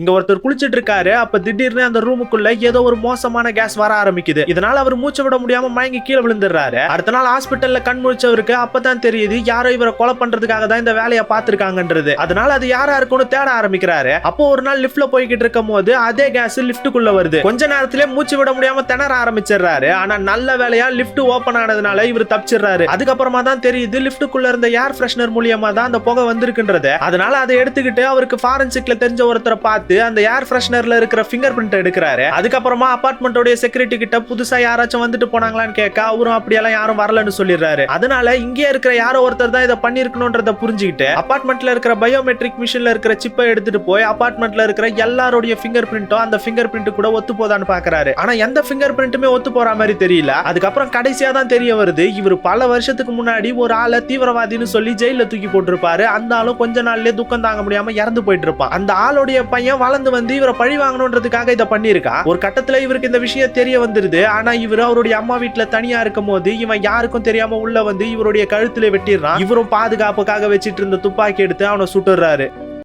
இங்க ஒருத்தர் குளிச்சிட்டு இருக்காரு. அப்ப திடீர்னு அந்த ரூமுக்குள்ள ஏதோ ஒரு மோசமான கேஸ் வர ஆரம்பிக்குது. இதனால அவர் மூச்சு விட முடியாம மயங்கி கீழே விழுந்துடுறாரு. அடுத்த நாள் ஹாஸ்பிட்டல்ல கண் முழிச்சவருக்கு அப்பதான் தெரியுது யாரோ இவரை கொலை பண்றதுக்காக தான் இந்த வேலையை பார்த்திருக்காங்கன்றது. அதனால அது யாரா இருக்கும்னு தேட ஆரம்பிக்கிறாரு. அப்போ ஒரு நாள் லிப்ட்ல போய்கிட்டு இருக்கும் போது அதே கேஸ் லிப்டுக்குள்ள வருது. கொஞ்ச நேரத்திலே மூச்சு விட முடியாம திணற ஆரம்பிச்சிடுறாரு. ஆனா நல்ல வேலையா லிப்ட் ஓபன் ஆனதுனால இவர் தப்பிச்சிடுறாரு. அதுக்கப்புறமா தான் தெரியுது லிப்டுக்குள்ள இருந்த ஏர் ஃப்ரெஷ்னர் மூலியமா தான் அந்த புகை வந்திருக்குன்றது. அதனால அதை எடுத்துக்கிட்டு அவருக்கு ஃபாரன்சிக்ல தெரிஞ்ச ஒருத்தரை பார்த்து அந்த ஏர் ஃப்ரெஷ்னர்ல இருக்கிற ஃபிங்கர் பிரிண்ட் எடுக்கிறாரு. அதுக்கப்புறமா அபார்ட்மெண்டோட செக்யூரிட்டி கிட்ட புதுசா யாராச்சும் வந்துட்டு போனாங்களான்னு கேட்க அவரும் அப்படியெல்லாம் யாரும் வரலன்னு சொல்லிடுறாரு. அதனால இங்கே இருக்கிற யாரோ ஒருத்தர் தான் இதை பண்ணிருக்கணும்ன்றத புரிஞ்சுக்கிட்டு அபார்ட்மெண்ட்ல இருக்கிற பயோமெட்ரிக் மிஷின்ல இருக்கிற சிப்பை எடுத்துட்டு போய் அபார்ட்மெண்ட்ல இருக்கிற எல்லாருடைய ஃபிங்கர் பிரிண்ட்டும் அந்த ஃபிங்கர் பிரிண்ட் கூட ஒத்து போதான்னு பாக்குறாரு. ஆனா எந்த ஃபிங்கர் பிரிண்ட்டுமே ஒத்து போற மாதிரி தெரியல. அதுக்கப்புறம் கடைசியா தான் தெரிய வருது இவர் பல வருஷத்துக்கு முன்னாடி ஒரு ஆளை தீவிரவாதின்னு சொல்லி ஜெயில தூக்கி போட்டிருப்பாரு. அந்த ஆளும் கொஞ்ச நாள்லயே துக்கம் தாங்க முடியாம இறந்து போயிட்டு இருப்பான். அந்த ஆளுடைய பையன் வளர்ந்து வந்து இவரை பழி வாங்கணுன்றதுக்காக இதை பண்ணியிருக்கா? ஒரு கட்டத்துல இவருக்கு இந்த விஷயம் தெரிய வந்துருது. ஆனா இவர் அவருடைய அம்மா வீட்டுல தனியா இருக்கும் போது இவன் யாருக்கும் தெரியாம உள்ள வந்து இவருடைய கழுத்துல வெட்டிடுறான். இவரும் பாதுகாப்புக்காக வச்சிட்டு இருந்த துப்பாக்கி எடுத்து அவனை சுட்டுறாரு